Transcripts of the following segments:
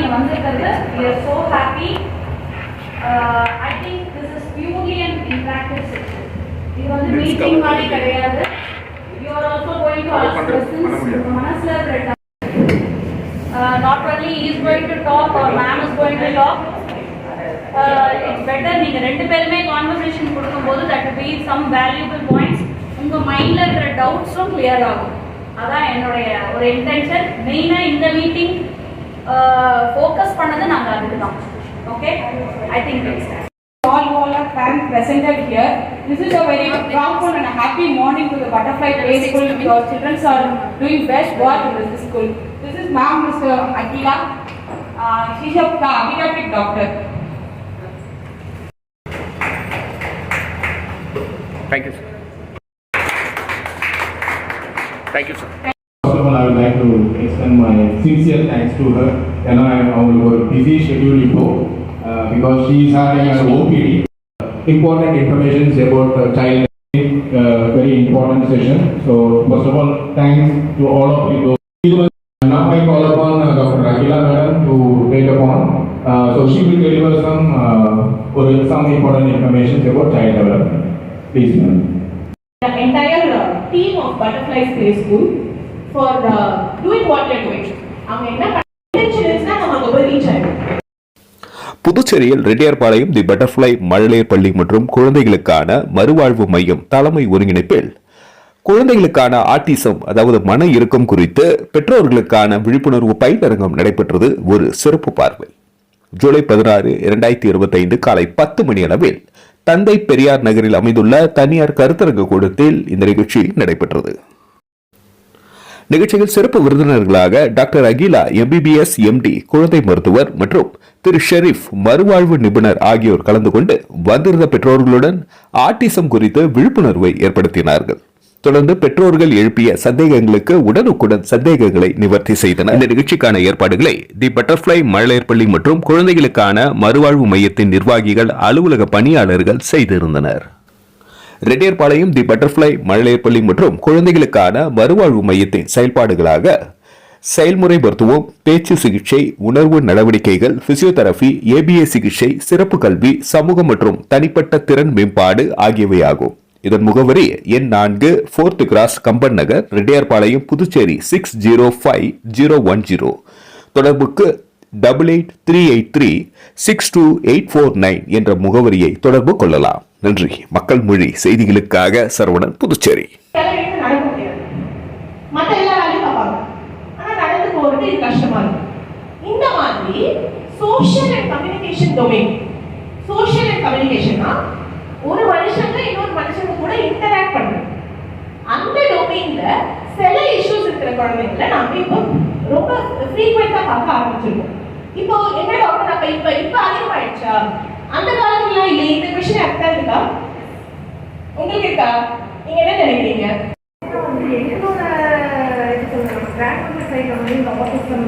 நீங்கள் வந்திருக்கிறது. We so happy I think this is purely and interactive section இது வந்து மீட்டிங் மாதிரி கிடையாது. You also going to ask questions மனசில் இருக்கிற not only is going to talk or ma'am is going to talk it's better நீங்கள் ரெண்டு பேருமே conversation கொடுக்கும்போது that be some valuable points உங்கள் மைண்டில் இருக்கிற டவுட்ஸும் கிளியர் ஆகும். அதான் என்னுடைய ஒரு இன்டென்ஷன் மெயினாக இந்த மீட்டிங் ஃபோக்கஸ் பண்ணது நாங்க அதுக்கு தான் okay I think it's all all are fans presented here. This is a very proud and a happy morning to the Butterfly Play School. Your children are doing best work in this school. This is Ma'am Mr. Akila. Uh, she's a pediatric doctor. Sir First of all, I would like to extend my sincere thanks to her. ஏன்னா அவங்களுக்கு ஒரு busy schedule இப்போ uh, because she is having an OPD. Important information about uh, child uh, very important session. So first of all, thanks to all of you. Now I call upon uh, Dr. Akila Madam to take upon. Uh, so she will deliver some uh, or some important information about child development. Please, ma'am. The entire uh, team of Butterfly Play School For doing what you அவங்க என்ன புதுச்சேரியில் ரெட்டியார்பாளையம் தி butterfly மழலையர் பள்ளி மற்றும் குழந்தைகளுக்கான மறுவாழ்வு மையம் தலைமை ஒருங்கிணைப்பில் குழந்தைகளுக்கான ஆட்டிசம் அதாவது மன இறுக்கம் குறித்து பெற்றோர்களுக்கான விழிப்புணர்வு பயிலரங்கம் நடைபெற்றது ஒரு சிறப்பு பார்வை. ஜூலை பதினாறு இரண்டாயிரத்தி இருபத்தைந்து காலை பத்து மணி அளவில் தந்தை பெரியார் நகரில் அமைந்துள்ள தனியார் கருத்தரங்கு கூடத்தில் இந்த நிகழ்ச்சி நடைபெற்றது. நிகழ்ச்சியில் சிறப்பு விருந்தினர்களாக டாக்டர் அகிலா எம்பிபிஎஸ் எம்டி குழந்தை மருத்துவர் மற்றும் திரு ஷெரீப் மறுவாழ்வு நிபுணர் ஆகியோர் கலந்து கொண்டு வந்திருந்த பெற்றோர்களுடன் ஆட்டிசம் குறித்து விழிப்புணர்வை ஏற்படுத்தினார்கள். தொடர்ந்து பெற்றோர்கள் எழுப்பிய சந்தேகங்களுக்கு உடனுக்குடன் சந்தேகங்களை நிவர்த்தி செய்தனர். இந்த நிகழ்ச்சிக்கான ஏற்பாடுகளை தி பட்டர்ஃப்ளை மழலையர் பள்ளி மற்றும் குழந்தைகளுக்கான மறுவாழ்வு மையத்தின் நிர்வாகிகள் அலுவலக பணியாளர்கள் செய்திருந்தனர். ரெட்டியர்பாளையம் தி பட்டர்ஃப்ளை மழலையர் பள்ளி மற்றும் குழந்தைகளுக்கான மறுவாழ்வு மையத்தின் செயல்பாடுகளாக செயல்முறை மருத்துவம் பேச்சு சிகிச்சை உணர்வு நடவடிக்கைகள் பிசியோதெரபி ஏபிஏ சிகிச்சை சிறப்பு கல்வி சமூக மற்றும் தனிப்பட்ட திறன் மேம்பாடு ஆகியவையாகும். இதன் முகவரி எண் நான்கு fourth cross Kamban Nagar Reddiyarpalayam Puducherry six zero five zero one zero தொடர்புக்கு double eight three eight three six two eight four nine என்ற முகவரியை தொடர்பு கொள்ளலாம். நன்றி. மக்கள் மொழி செய்திகளுக்காக சரவணன் புதுச்சேரி. சில வீட்டுல எல்லா வேலையும் பார்ப்பாங்க. ஆனா நடந்து போறது இது கஷ்டமா இருக்கும் இந்த மாதிரி social and communication domain social and கம்யூனிகேஷன்னா ஒரு மனுஷங்க இன்னொரு மனுஷங்க கூட இன்டராக்ட் பண்றது. அந்த டொமைன்ல சில இஷ்யூஸ் இருக்கிற குழந்தைங்கள நாம இப்போ ரொம்ப ஃப்ரீக்வெண்டா பார்க்க ஆரம்பிச்சிருக்கோம். இப்போ என்ன டாக்டர் அப்ப இப்ப இப்போ அதிகமாயிடுச்சா? அந்த காலத்துல இல்லை இந்த விஷயம் அர்த்தம் இருக்கா உங்களுக்கு? இருக்கா நீங்க என்ன நினைக்கிறீங்க? வந்து எங்களோட இது சொல்லுங்க கிராண்ட் மதர் சைடில் வந்து இந்த ஆட்டிசம்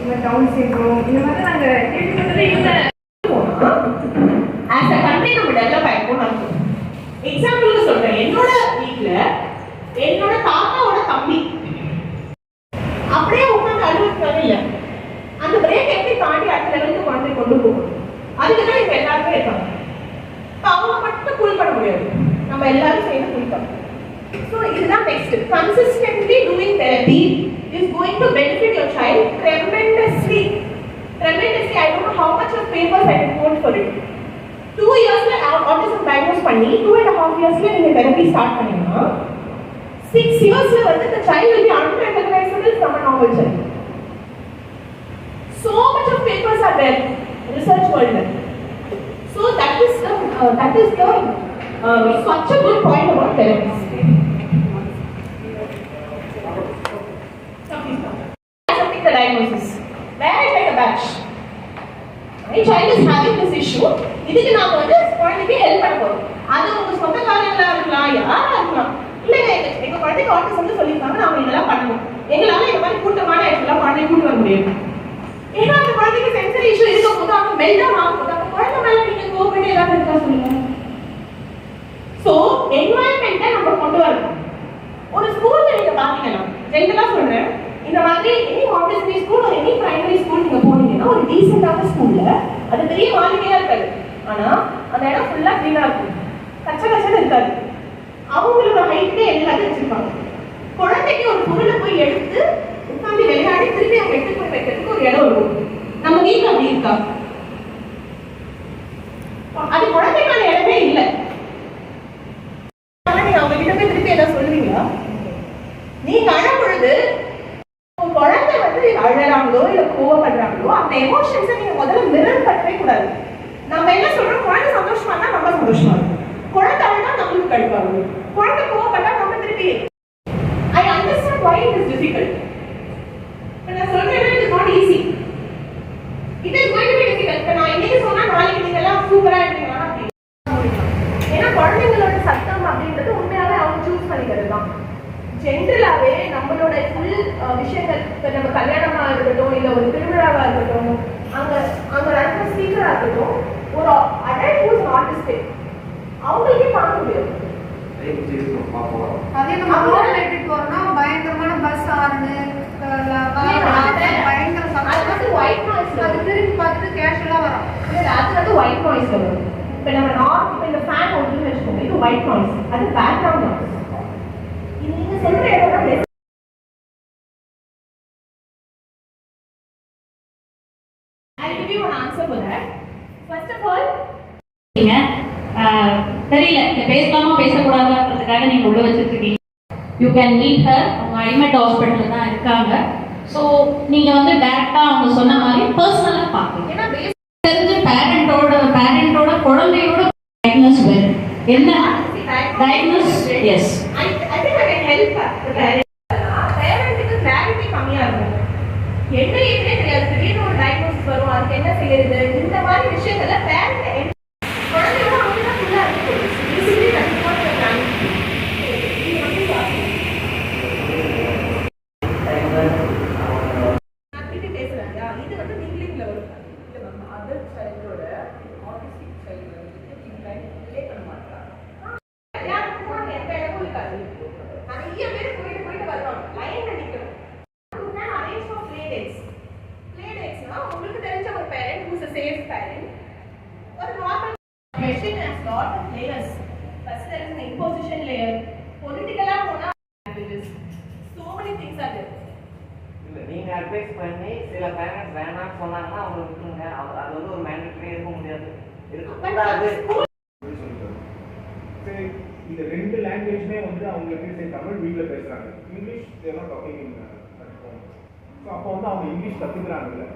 இந்த டவுன் சிண்ட்ரோம் இந்த மாதிரி நாங்கள் சேர்ந்து புல் பண்ணணும் ஸோ இதுதான் next consistently doing therapy is going to benefit your child tremendously tremendously I don't know how much of papers I can quote for it two இயர்ஸ்ல ஆட்டிசம் டயக்னோஸ் பண்ணி two and half இயர்ஸ்ல நீங்க therapy start பண்ணீங்கன்னா six இயர்ஸ்ல வந்து the child will be unrecognizable from a normal child. So much of papers are there, research world. So that is the uh, that is the uh, such a good point about parents. Something the diagnosis. Where I take a batch. My child is having this issue. இதுக்கு நாம வந்து குழந்தைக்கு help பண்ண போறோம் அது உங்க சொந்த காரணங்களா இருக்கலாம் யாரா இருக்கலாம் இல்லைங்க எங்க குழந்தைக்கு குழந்தைக்கு ஆட்டிசம் சொல்லியிருக்காங்க நாம இதெல்லாம் பண்ணணும் எங்களால இந்த மாதிரி கூட்டமான இடத்துல குழந்தை கூட்டு வர முடியும் ஏன்னா அந்த குழந்தைக்கு சென்சரி இஷ்யூ இருக்கும் போது அவங்க மெல்டான் ஆகும் போது அந்த குழந்தை மேல நீங்க கோபப்பட்டு ஏதாவது இருக்கா சொல்லுங்க சோ என்வாயன்மெண்ட்டை நம்ம கொண்டு வரணும். ஒரு ஸ்கூல்ல நீங்க பாத்தீங்கன்னா ரெண்டு தான் சொல்றேன். இந்த மாதிரி எனி ஆர்டிஸ்ட்ரி ஸ்கூல் ஒரு எனி பிரைமரி ஸ்கூல் நீங்க போனீங்கன்னா ஒரு டீசெண்டான ஸ்கூல்ல அது பெரிய மாளிகையா இருக்காது. ஆனா அந்த இடம் ஃபுல்லா க்ளீனா இருக்கும். கச்ச கச்சன்னு இருக்காது. அவங்களோட ஹைட்டே எல்லாத்தையும் வச்சிருப்பாங்க. குழந்தைக்கு ஒரு பொருளை போய் எடுத்து உட்காந்து விளையாடி திருப்பி அவங்க எடுத்து போய் வைக்கிறதுக்கு ஒரு இடம் இருக்கும். நம்ம வீட்டில் அப்படி இருக்கா? அது குழந்தை வந்து குழந்தை வந்து அழறாங்களோ இல்ல கோவப்படுறாங்களோ அந்த எமோஷன்ஸை நீங்க முதல்ல மிரர் பண்ணவே கூடாது. நம்ம என்ன சொல்றோம்? குழந்தை சந்தோஷமா இருந்தா நம்ம சந்தோஷமா இருக்கும். குழந்தை அழுதா நம்மளுக்கு கடுப்பாகும். குழந்தை கோவப்பட்டா நம்ம திருப்பி I understand why it is difficult நான் சொல்றேன் it is not easy it is going to be difficult இப்ப நான் இன்னைக்கு சொன்னா நாளைக்கு நீங்க எல்லாம் சூப்பரா இருக்கீங்களா அப்படி ஏன்னா குழந்தைங்களோட சத்தம் அப்படின்றது உண்மையாவே அவங்க சூஸ் பண்ணிக்கிறது தான் ஜென்ரலாவே நம்மளோட ஃபுல் விஷயங்கள் இப்ப நம்ம கல்யாணமா இருக்கட்டும் இல்ல ஒரு திருவிழாவா இருக்கட்டும் அங்க அங்க நடக்கிற ஸ்பீக்கரா இருக்கட்டும் ஒரு அடல்ட் ஹூஸ் ஆர்டிஸ்டிக் அவங்களுக்கே பார்க்க முடியும் அதே நம்ம ரோட்ல போறோம்னா பயங்கரமான பஸ் ஆறுனு பயங்கர அது வந்து noise ல அது திரும்பி பார்த்துட்டு கேஷுவலா வரும். அது வந்து ஒயிட் நாய்ஸ் வரும். இப்போ நம்ம நார்த் இப்போ இந்த ஃபேன் ஓடுதுன்னு வச்சுக்கோங்க இது ஒயிட் நாய்ஸ் அது பேக்ரவுண்ட் நாய்ஸ் இது நீங்க சொல்ற இடம் தெரியல. இந்த பேசலாமா பேசக்கூடாதுன்றதுக்காக நீங்க உள்ள வச்சிருக்கீங்க. யூ கேன் மீட் ஹர் அவங்க ஐமெட் ஹாஸ்பிட்டல் தான் இருக்காங்க. ஸோ நீங்க வந்து டைரக்டா அவங்க சொன்ன மாதிரி பர்சனலா பார்க்கணும். ஏன்னா தெரிஞ்ச பேரண்டோட பேரண்டோட குழந்தையோட டயக்னோஸ் வேறு என்ன? டயக்னோஸ் எஸ் என்ன ஏதுனே தெரியாது. திடீர்னு ஒரு டயக்னோசிஸ் வரும். அதுக்கு என்ன செய்யறது? இந்த மாதிரி விஷயங்கள்ல பேரண்ட் குழந்தையோட அவங்க தான் ஃபுல்லா இருக்கு பேசிக்கலி கண்டிப்பா நான் திருப்பி பேசுறேன் இல்லையா? இது வந்து நீங்களே வரும் இல்ல மேம் அதர் சைல்டோட ஆட்டிஸ்டிக் சைல்டு வந்து ரிலே பண்ண மாட்டாங்க கல்யாணத்துக்கு போனா எந்த இடமும் இருக்காது நிறைய பேர் போயிட்டு போயிட்டு வருவாங்க லைன்ல நிக்கணும் arrange for play dates play டேட்ஸ்னா உங்களுக்கு தெரிஞ்ச ஒரு parent who's a safe parent ஒரு normal machine has lot of layers first there is an imposition layer பொலிட்டிக்கலா போனா languages so many things are there இல்ல நீங்க அட்வைஸ் பண்ணி சில பேரண்ட்ஸ் வேணாம்னு சொன்னாங்கன்னா அவங்க விட்டுருங்க அது அது வந்து ஒரு மேண்டேட்டரி இருக்க முடியாது. இருக்கக்கூடாது சரி, இந்த ரெண்டு லாங்குவேஜ்மே வந்து அவங்களுக்கு சரி தமிழ் வீட்டில் பேசுறாங்க. இங்கிலீஷ் எல்லாம் டாக்கிங் இன் ஸோ அப்போ வந்து அவங்க இங்கிலீஷ் கற்றுக்குறாங்கல்ல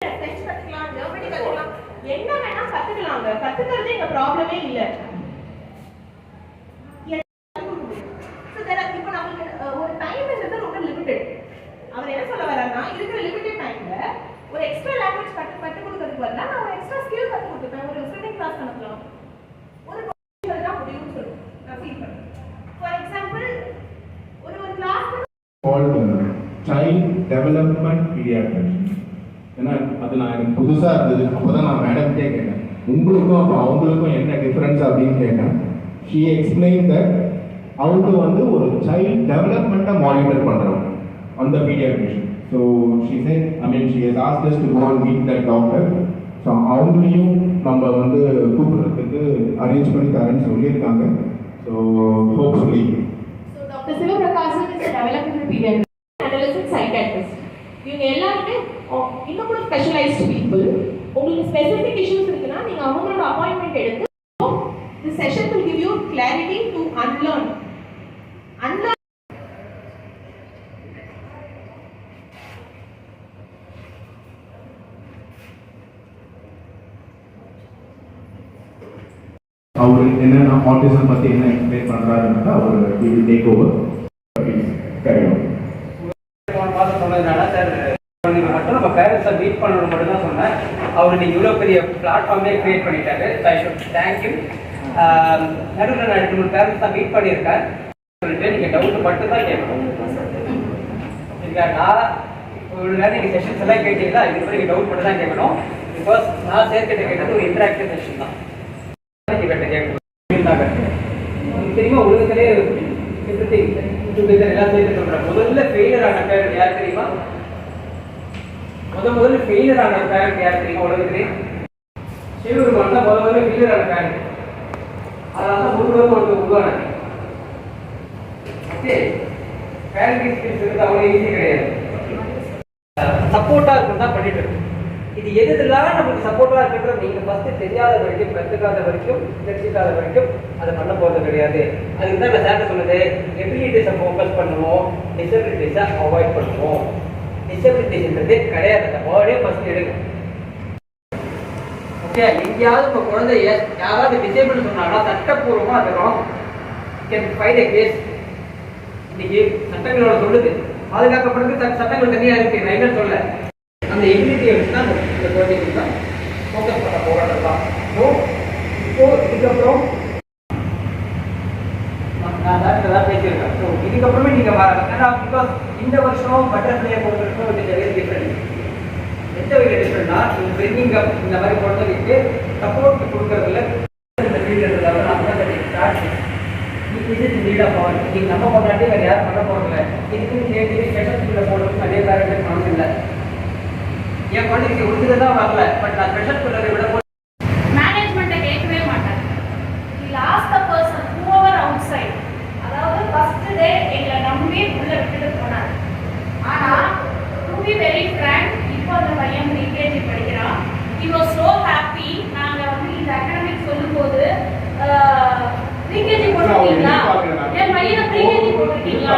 பிரெஞ்சு கத்துக்கலாம் ஜெர்மனி கத்துக்கலாம். என்ன வேணா கத்துக்கலாங்க. கத்துக்கிறது எங்க ப்ராப்ளமே இல்ல. இப்போ நம்மளுக்கு ஒரு டைம்ன்றது ரொம்ப லிமிட்டட் அவர் என்ன சொல்ல வர்றாருன்னா இருக்கிற லிமிட்டட் டைம்ல ஒரு எக்ஸ்ட்ரா லாங்குவேஜ் கற்று கற்றுக் கொடுக்கறதுக்கு பதிலாக நான் ஒரு எக்ஸ்ட்ரா ஸ்கில் கற்றுக் கொடுத்துருப்பேன் ஒரு ஸ்விமிங் கிளாஸ் அனுப்பலாம் ஒரு குழந்தைகள் தான் முடியும்னு சொல்லுவேன் நான் ஃபீல் பண்ணேன் ஃபார் எக்ஸாம்பிள் ஒரு ஒரு class called child development paediatrician ஏன்னா அது நான் எனக்கு புதுசாக இருந்தது. அப்போ தான் நான் மேடம்கிட்டே கேட்டேன். உங்களுக்கும் அப்போ அவங்களுக்கும் என்ன டிஃப்ரென்ஸ் அப்படின்னு கேட்டேன். ஷீ எக்ஸ்பிளைன் தட் அவங்க வந்து ஒரு சைல்ட் டெவலப்மெண்ட்டை மானிட்டர் பண்ணுறோம் அந்த paediatrician so she said I mean she has asked us to go and meet doctor so அவங்களையும் நம்ம வந்து கூப்பிடுறதுக்கு அரேஞ்ச் பண்ணி தரேன்னு சொல்லியிருக்காங்க. So hopefully Dr. Sivaprakasan is a developmental pediatrician. இவங்க எல்லாருமே இன்னும் கூட ஸ்பெஷலைஸ்டு பீப்புள் உங்களுக்கு ஸ்பெசிஃபிக் இஷ்யூஸ் இருக்குன்னா நீங்க அவங்களோட அப்பாயின்மெண்ட் எடுத்து the session will give you clarity to unlearn. Unlearn. அவர் என்னென்ன ஆட்டிசம் பற்றி என்ன எக்ஸ்பிளைன் பண்ணுறாருன்னா அவர் டேக் ஓவர் போன மாதம் சொன்னதுனால சார் குழந்தைங்க மட்டும் நம்ம பேரண்ட்ஸை மீட் பண்ணணும் மட்டும் தான் சொன்னேன். அவர் நீங்கள் இவ்வளோ பெரிய பிளாட்ஃபார்மே கிரியேட் பண்ணிட்டாரு. ஐ ஷுட் தேங்க்யூ நடுவில் நான் ரெண்டு மூணு பேரண்ட்ஸ் தான் மீட் பண்ணியிருக்கேன். சொல்லிட்டு நீங்கள் டவுட் மட்டும் தான் கேட்கணும். சரிங்களா? நான் இவ்வளோ நேரம் நீங்கள் செஷன்ஸ் எல்லாம் கேட்டீங்களா? இது நீங்கள் டவுட் மட்டும் தான் கேட்கணும். பிகாஸ் நான் சேர்க்கிட்ட கேட்டது ஒரு இன்ட்ராக்டிவ் செஷன் தான். கேட்ட கேட்கணும் உங்களுக்கு தெரியுமா? உலகத்திலே எல்லாம் சேர்த்து சொல்கிறேன் முதல்ல ஃபெயிலியர் ஆன பேரண்ட் யார் தெரியுமா? முத முதல்ல ஃபெயிலியர் ஆன பேரண்ட் யார் தெரியுமா உலகத்திலே? சிவபெருமான் தான் முத முதல்ல ஃபெயிலியர் ஆன பேரண்ட் அதனால தான் முருகன் ஒருத்தர் உருவானாங்க ஓகே பேரண்ட் ஸ்கில்ஸ் இருக்குது அவ்வளோ ஈஸி கிடையாது. சப்போர்ட்டாக இருக்கும் தான் பண்ணிட்டு இருக்கு. இது எது எதுலாம் நமக்கு சப்போர்ட்டாக இருக்கின்ற நீங்கள் ஃபஸ்ட்டு தெரியாத வரைக்கும் கற்றுக்காத வரைக்கும் தெரிஞ்சுக்காத வரைக்கும் அதை பண்ண போகிறது கிடையாது. அதுக்கு தான் நான் சேர்த்து சொன்னது எபிலிட்டிஸை ஃபோக்கஸ் பண்ணுவோம் டிசபிலிட்டிஸை அவாய்ட் பண்ணுவோம். டிசபிலிட்டிஸ்ன்றது கிடையாது. அந்த வேர்டே ஃபர்ஸ்ட் எடுங்க. ஓகே எங்கேயாவது இப்போ குழந்தைய யாராவது டிசேபிள் சொன்னாங்கன்னா சட்டப்பூர்வமாக அது wrong can fight a case இன்னைக்கு சட்டங்களோட சொல்லுது. பாதுகாக்கப்படுறது சட்டங்கள் தனியாக இருக்கு. நான் என்ன சொல்ல? அந்த எபிலிட்டியை வச்சு தான் இந்த- இந்த தான் ஃபோக்கஸ் பண்ண போராட்டம் தான் ஸோ இப்போ இதுக்கப்புறம் நான் டாக்டர் தான் பேசியிருக்கேன். ஸோ இதுக்கப்புறமே நீங்கள் வர ஏன்னா பிகாஸ் இந்த வருஷம் பட்டர்ஃப்ளையை பொறுத்த வரைக்கும் இது வெரி டிஃப்ரெண்ட் எந்த வகையில் டிஃப்ரெண்ட்னா இந்த பெண்ணிங்க இந்த மாதிரி குழந்தைகளுக்கு சப்போர்ட் கொடுக்கறதுல இந்த ஃபீல்டு லெவல் அந்த ஸ்டார்ட் நீங்கள் நம்ம பண்ணாட்டி வேறு யாரும் பண்ண போகிறதில்ல இதுக்குன்னு சேர்த்து ஸ்பெஷல் ஸ்கூலில் போடுறது நிறைய பேரண்ட்ஸ் பணம் இல்லை. என் குழந்தைக்கு ஒழுங்கு தான் வரல பட் நான் ஸ்பெஷல் ஸ்கூலில் விட போய் மேனேஜ்மெண்ட்டை கேட்கவே மாட்டாங்க last person whoever outside அதாவது ஃபர்ஸ்ட் டே எங்களை நம்பி உள்ள விட்டுட்டு போனார் ஆனா டு பி வெரி ஃப்ரேங்க் இப்போ அந்த பையன் ப்ரீகேஜி படிக்கிறான் he was so happy நாங்க வந்து இந்த அகாடமிக் சொல்லும்போது ப்ரீகேஜி போட்டிருக்கீங்களா என் பையனை ப்ரீகேஜி போட்டிருக்கீங்களா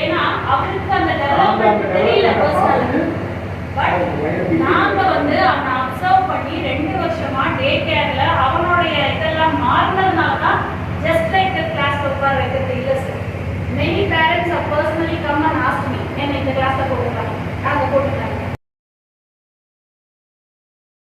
ஏன்னா அவருக்கு அந்த டெவலப்மெண்ட் தெரியல பர்சனல் பட் நாங்க வந்து அவனை அப்சர்வ் பண்ணி ரெண்டு வருஷமா டே கேர்ல அவனுடைய இதெல்லாம் மாறினதுனால தான் ஜஸ்ட் லைக் கிளாஸ்ல உட்கார வைக்கிறது இல்லை sir many parents personally come and ask me என்ன இந்த கிளாஸ்ல போட்டுருக்காங்க.